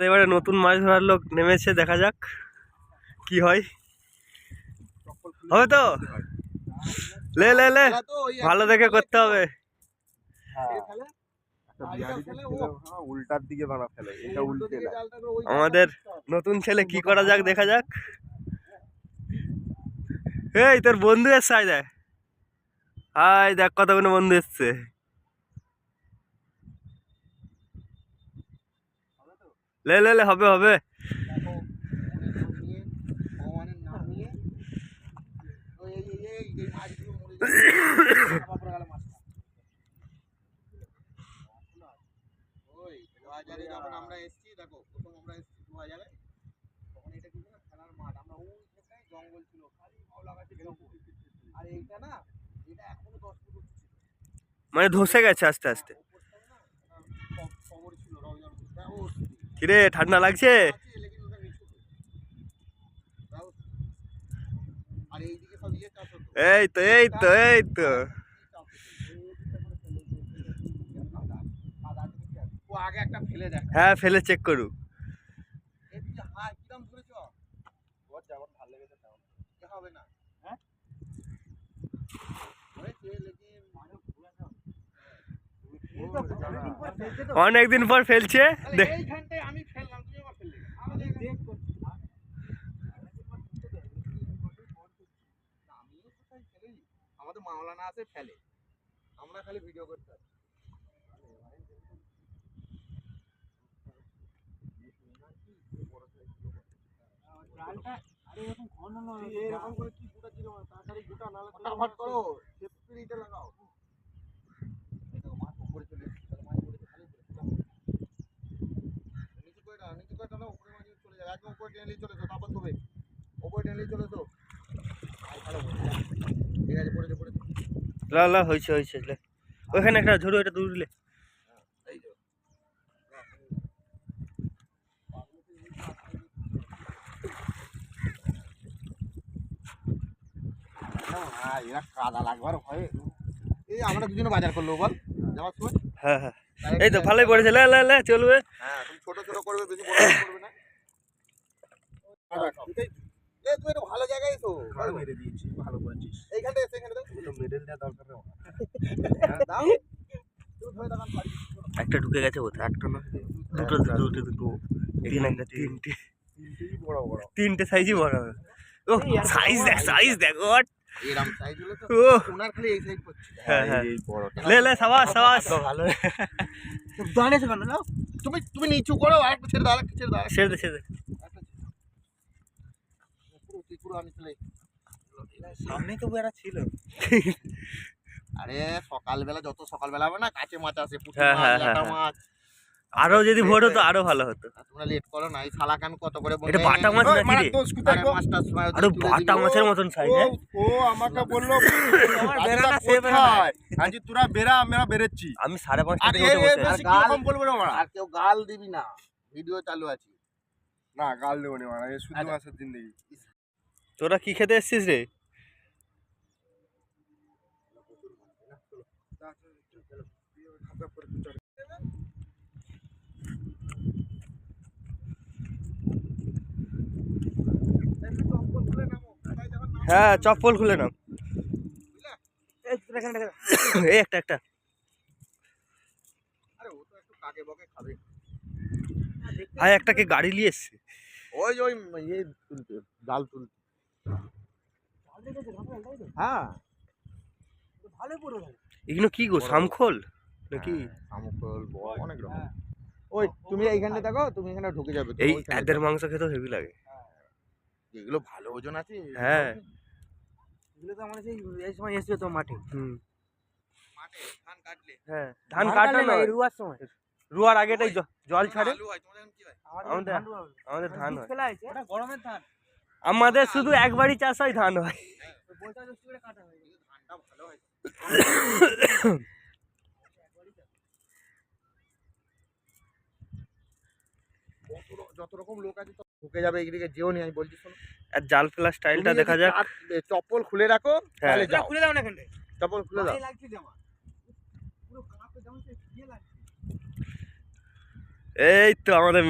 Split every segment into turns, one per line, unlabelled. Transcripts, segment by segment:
এবারে নতুন মাছ ধরার লোক নেমেছে, দেখা যাক কি হয়। হবে তো? লে লে লে, ভালো দেখে করতে হবে।
উল্টার দিকে
আমাদের নতুন ছেলে কি করা যাক, দেখা যাক। এই, তোর বন্ধু এসছে দেখ। হাই দেখ কতগুলো বন্ধু এসছে। লে লে লে হবে হবে।
যখন আমরা এসেছি দেখো প্রথম আমরা এসেছি দু হাজারে তখন এটা কি না খেলার মাঠ। আমরা ওই জঙ্গল ছিল খালি মাওলা গাছের জঙ্গল আর এইটা না এটা এখনও দশ ফুট ছিল।
মানে ধসে গেছে আস্তে আস্তে
ওপরটায় না একটা ক- কবর ছিল রওজার মধ্যে। তা ও
কিরে ঠান্ডা লাগছে
আছে, লেকিন ওটা নিচু তো। তাও- আর এইদিকে সব ইয়ে ঠান্ডা লাগছে?
এই তো এই তো এই তো। হ্যাঁ ফেলে চেক করুক।
এর যে হাই কিরম ধরেছ ওর যেমন ভালো লেগেছে তেমন এ হবে না হ্যাঁ হয়েছে লেকিন
অনেকদিন পর ফেলছে।
আমাদের মাওলানা আছে ফেলে। আমরা খালি ভিডিও করতে। ফটাফট করো। সেফটিটা লাগাও এই দেখো, মাছ উপরে চলে এসেছে, তাহলে মাছ পড়েছে, খালি পড়েছে, লাগাও। নিচু করে দাও, নিচু করে দাও, উপরে মাছ চলে যাবে, একদম উপরে টেনে নিয়ে চলে এসো, তারপর তবে। উপরে টেনে নিয়ে চলে। ঠিক আছে।
লা লা হয়েছে হয়েছে লে। ওইখানে একটা ঝুড়ো এটা দৌড়লে
হ্যাঁ, এরা কাদা লাগবার ভয়ে এই আমরা দুজনে বাজার করল বল যাওয়ার সময়
হ্যাঁ হ্যাঁ এই তো ভালোই পড়েছে লে লে লে চলবে
হ্যাঁ তুমি ছোট ছোট করবে বেশি বড় করবে না এ তুই একটা ভালো।
ঘর মেরে দিয়েছি ভালো করেছিস।
এইখানটা এসে এখানে দাও
মেডেল দেওয়া দরকার নেই
দাও। তুই ধরে দাঁড়ান পারি
একটা ঢুকে গেছে বোধহয়
একটা না
দুটো দুটো দুটো তিন একটা তিনটে
বড় বড়।
তিনটে সাইজই বড়। হবে ও সাইজ দেখ সাইজ দেখ
এরম সাইজ হলো তো
ও।
খালি এই সাইজ করছে।
হ্যাঁ, হ্যাঁ।
এই বড়টা
লে লে সাবাস সাবাস।
ভালো।
দাঁড়িয়েছে কেন? না তুমি তুমি নিচু করো ছেড়ে দাও আর ছেড়ে দাও।
ছেড়ে দে ছেড়ে দে।
আচ্ছা,
সামনেই তো বেড়া ছিল।
আরে সকালবেলা যত সকালবেলা হবে না কাছে মাছ আসে পুঁটি
হ্যাঁ,
মাছ
হ্যাঁ, হ্যাঁ।
মাছ।
আরও যদি ভোর হতো আরও ভালো হতো।
তোমরা লেট করো না এই কত করে
এটা বাটা মাছ নাকি রে?
আরে সময় ওদের
বাটা মাছের মতন সাইজ
ও আমাকে বলল
সে
কোথায়? আজকে তোরা বেড়া আমরা বেরেচ্ছি।
আমি সাড়ে পাঁচটা
আর
থেকে
এ
উঠে
এ
বসে আছি।
বেশি কীরকম বলব না
আর কেউ গাল দিবি না। ভিডিও চালু আছে।
না গাল দেবো না এ শুধু
আচ্ছা।
মাসের দিন দেখি।
তোরা কি খেতে এসছিস রে? হ্যাঁ চপ্পল খুলে নাও। এই একটা একটা। ভাই, একটা কে গাড়ি নিয়ে এসছে?
ওই ওই জাল তুলতে। হ্যাঁ।
এগুলো কি গো শামখোল নাকি?
আমকল অনেক রকম। ওই তুমি এইখানটা দেখো তুমি এখানে ঢুকে যাবে
এই এদের মাংস খেতে হেভি লাগে।
এগুলো ভালো ওজন আছে
হ্যাঁ।
এগুলো তো আমাদের সেই এই সময় এসেছে তো মাঠে।
হুম।
মাঠে ধান কাটলে।
হ্যাঁ ধান কাটা
না রুয়ার সময়।
রুয়ার আগেটাই জল ছাড়ে।
হয় হয়?
আমাদের আমাদের ধান হয়।
হয়েছে। ওটা গরমের ধান।
আমাদের শুধু একবারই চাষ হয় ধান হয়।
হয়
হয় যত রকম লোক আছে ঢুকে যাবে এইদিকে যেও নি আমি বলছি শোনো
আর জাল ফেলার স্টাইলটা দেখা যাক।
চপ্পল খুলে রাখো
হ্যাঁ।
তাহলে যাও।
খুলে দাও না এখানে
চপ্পল খুলে দাও।
লাগছে জামা পুরো কাঁপে যেমন সে লাগছে।
এই তো আমাদের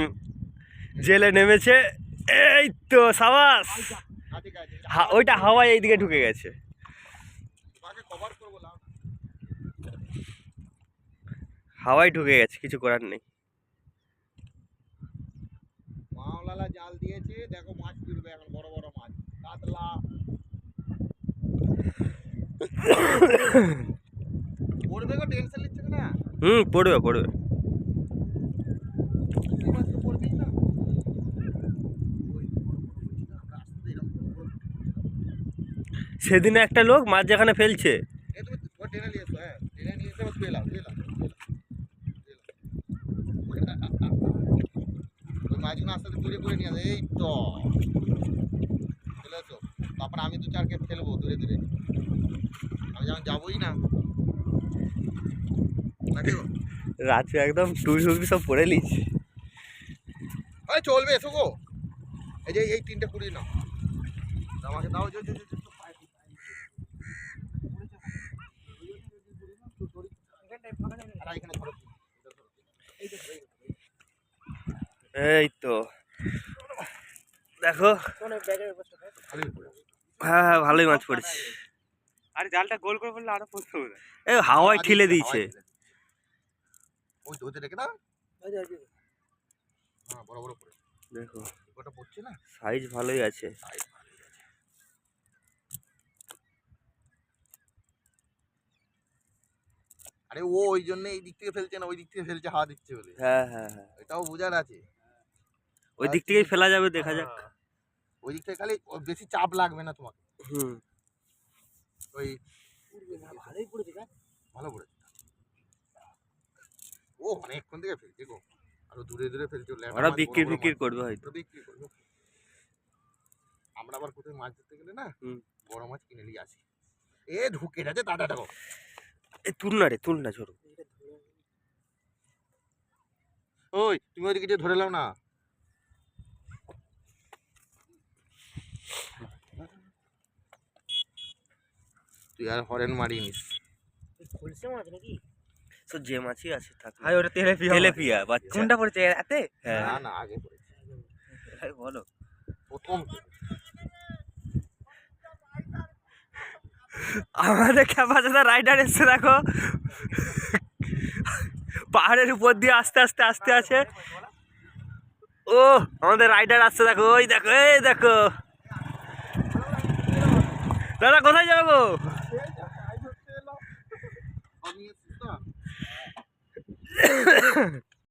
জেলে নেমেছে। এই তো সাবাস ওইটা হাওয়ায় এইদিকে ঢুকে গেছে। হাওয়ায় ঢুকে গেছে কিছু করার নেই।
মাওলালা জাল দিয়েছে দেখো মাছ তুলবে এখন বড় বড় মাছ। কাতলা। পড়বে গো টেনশন নিচ্ছে না?
হুম পড়বে পড়বে
এই মাছ তো পড়বেই না ওই বড় বড় বলছি না, আমরা আসতে এরকম বড় বড়
সেদিনে একটা লোক মাছ যেখানে ফেলছে
এই তুমি তোমার টেনে নিয়ে এসো হ্যাঁ টেনে নিয়ে এসে ধুয়ে লাও ধুয়ে লাও ধুয়ে লাও। ওই মাছগুলো আস্তে আস্তে দূরে করে নিয়ে আসো এই তো। তারপর আমি দু চারকে ফেলব দূরে দূরে আমি যখন যাবোই না?
রাজু একদম টুই ফুবি সব লিছে
এই চলবে এসো গো। এই যে এই তিনটে কুড়ি নাও। আমাকে দাও যে যে যে- যে- আর এখানে ধরো
এই তো। দেখো। হ্যাঁ হ্যাঁ ভালোই মাছ পড়েছে।
আরে জালটা গোল করে পড়লে আরও পড়তে হবে।
এই হাওয়ায় ঠিলে দিয়েছে।
ওই ওইটা রেখে দাও। হ্যাঁ বড় বড় করে।
দেখো।
ওটা পড়ছে না?
সাইজ ভালোই আছে।
আরে ও ওই জন্য এই দিক থেকে ফেলছে না ওই দিক থেকে ফেলছে হাওয়া দিচ্ছে বলে।
হ্যাঁ হ্যাঁ হ্যাঁ।
এটাও বোঝার আছে।
ওই দিক থেকেই ফেলা যাবে দেখা যাক।
ওই দিক থেকে খালি বেশি চাপ লাগবে না তোমাকে।
হুম।
ওই
ভালোই পড়েছে
ভালো পড়েছে। ও অনেকক্ষণ থেকে ফেলছে গো। আরও দূরে দূরে ফেলছে
ওরা বিক্রি বিক্রি। করবে হয়তো।
বিক্রি করবে। আমরা আবার কোথায় মাছ ধরতে গেলে না
হুম।
বড় মাছ কিনে নিয়ে আসি। এ ঢুকে যাচ্ছে দাদা দেখো
এ তুল না রে তুল না ছোট
ওই তুমি ওইদিকে যে ধরে লাও না। তুই আর হরেন মারিনিস
খুলছে মাছ নাকি?
তো যে মাছই আছে থাক।
ভাই ওটা তেলেপিয়া
তেলেপিয়া বাচ্চা।
কোনটা পড়েছে এতে
হ্যাঁ
না না আগে পড়েছে।
ভাই বলো।
প্রথম
আমাদের ক্যাপাসিটা রাইডার এসছে, দেখো। পাহাড়ের উপর দিয়ে আস্তে আস্তে আস্তে আছে। ও, আমাদের রাইডার আসছে, দেখো, ওই দেখো, এই দেখো। দাদা, কোথায় যাব গো?